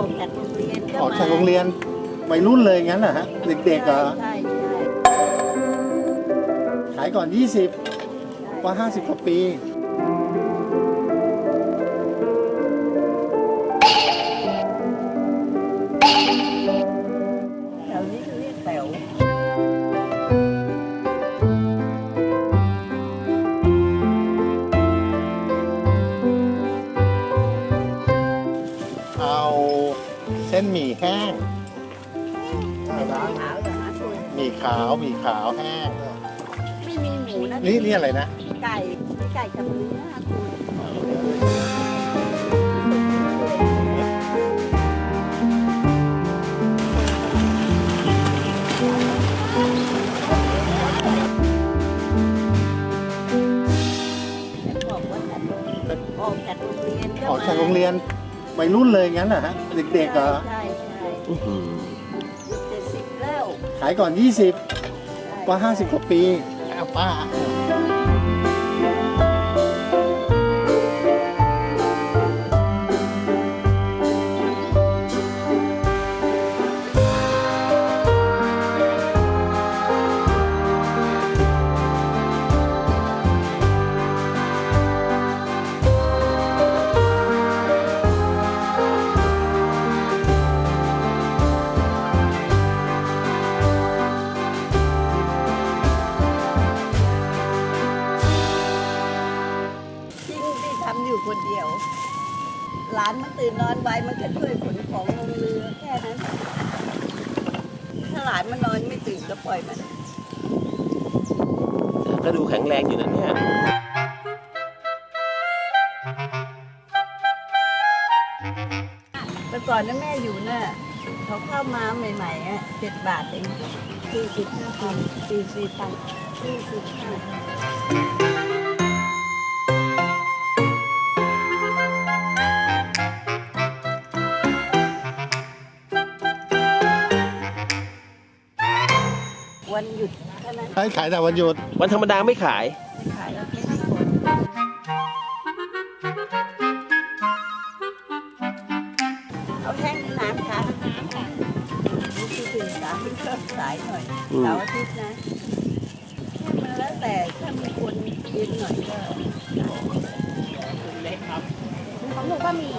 อกจากโรงเรียนก็ออกมาจากโรงเรียนวัยรุ่นเลยงั้นเหรอฮะเด็กๆเหรอใช่ใช่ขายก่อน 20 กว่า 50กว่าปี มี่แห้งขาวเหรอฮะคุณหมี่ขาวหมี่ขาวแห้ง ไม่มีหมูนะนี่นี่อะไรนะไก่มีไก่กับเนื้อคุณบอกว่าจากโรงออกจากโรงเรียนก็ออกจากโรงเรียนวัยรุ่นเลยงั้นเหรอฮะ เด็กๆเหรอ ใช่ใช่ เจ็ดสิบแล้ว ขายก่อน 20 กว่า 50 กว่าปี เอาป้า ที่ทำอยู่คนเดียว หลานมันตื่นนอนไวมันก็ช่วยขนของลงเรือแค่นั้น ถ้าหลานมันนอนไม่ตื่นก็ปล่อยมัน ก็ดูแข็งแรงอยู่นะเนี่ย แต่ก่อนนะแม่อยู่น่ะเขาเข้ามาใหม่ๆอะเจ็ดบาทเองสี่สิบห้าพันสี่สิบพันสี่สิบห้า วันหยุดเท่านั้นให้ขายแต่วันหยุด วันธรรมดาไม่ขายไม่ขายแล้วไม่ได้คนเอาแท่งน้ำค่ะน้ำค่ะนี่คือถึงสามที่ชอบสายหน่อยอืม เสาร์อาทิตย์นะมันแล้วแต่ถ้ามีคนกินหน่อยก็ของหนูก็มี